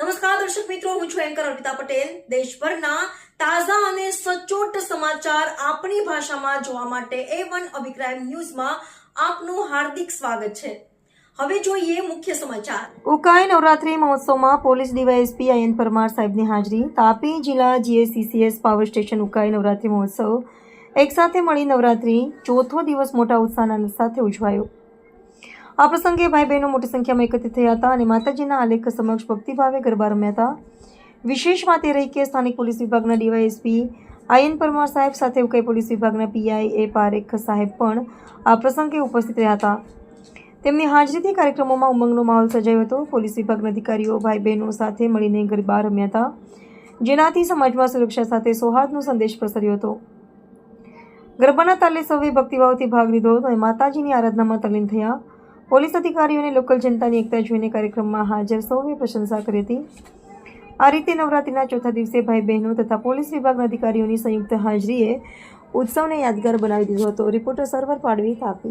નમસ્કાર, દર્શક મિત્રો, હું છું એન્કર અર્પિતા પટેલ. દેશભરના તાજા અને સચોટ સમાચાર આપણી ભાષામાં જોવા માટે એ વન અભિપ્રાય ન્યૂઝમાં આપનું હાર્દિક સ્વાગત છે. હવે જોઈએ મુખ્ય સમાચાર. ઉકાઈ નવરાત્રી મહોત્સવમાં પોલીસ ડીવાયએસપી આયન પરમાર સાહેબની હાજરી. તાપી જિલ્લા GSCCS power station Ukai Navratri મહોત્સવ. એકસાથે મળી નવરાત્રી. ચોથો દિવસ મોટા ઉત્સાહના સાથે ઉજવાયો. આ પ્રસંગે ભાઈ બહેનો મોટી સંખ્યામાં એકત્રિત થયા હતા અને માતાજીના આલેખ સમક્ષ ભક્તિભાવે ગરબા રમ્યા હતા. વિશેષ વાત એ રહી કે સ્થાનિક પોલીસ વિભાગના ડીવાયએસપી આયન પરમાર સાહેબ સાથે ઉકાઈ પોલીસ વિભાગના પીઆઈ એ પારેખ સાહેબ પણ આ પ્રસંગે ઉપસ્થિત રહ્યા હતા. તેમની હાજરીથી કાર્યક્રમોમાં ઉમંગનો માહોલ સર્જાયો હતો. પોલીસ વિભાગના અધિકારીઓ, ભાઈ બહેનો સાથે મળીને ગરબા રમ્યા હતા. જેનાથી સમાજમાં સુરક્ષા સાથે સૌહાર્દનો સંદેશ પ્રસર્યો હતો. ગરબાના તાલે સૌએ ભક્તિભાવથી ભાગ લીધો હતો અને માતાજીની આરાધનામાં તલીન થયા. પોલીસ અધિકારીઓ અને લોકલ જનતાની એકતા જોઈને કાર્યક્રમમાં હાજર સૌએ પ્રશંસા કરી હતી. આ રીતે નવરાત્રિના ચોથા દિવસે ભાઈ બહેનો તથા પોલીસ વિભાગના અધિકારીઓની સંયુક્ત હાજરીએ ઉત્સવને યાદગાર બનાવી દીધો હતો. રિપોર્ટર સર્વર પાડવી તાપી.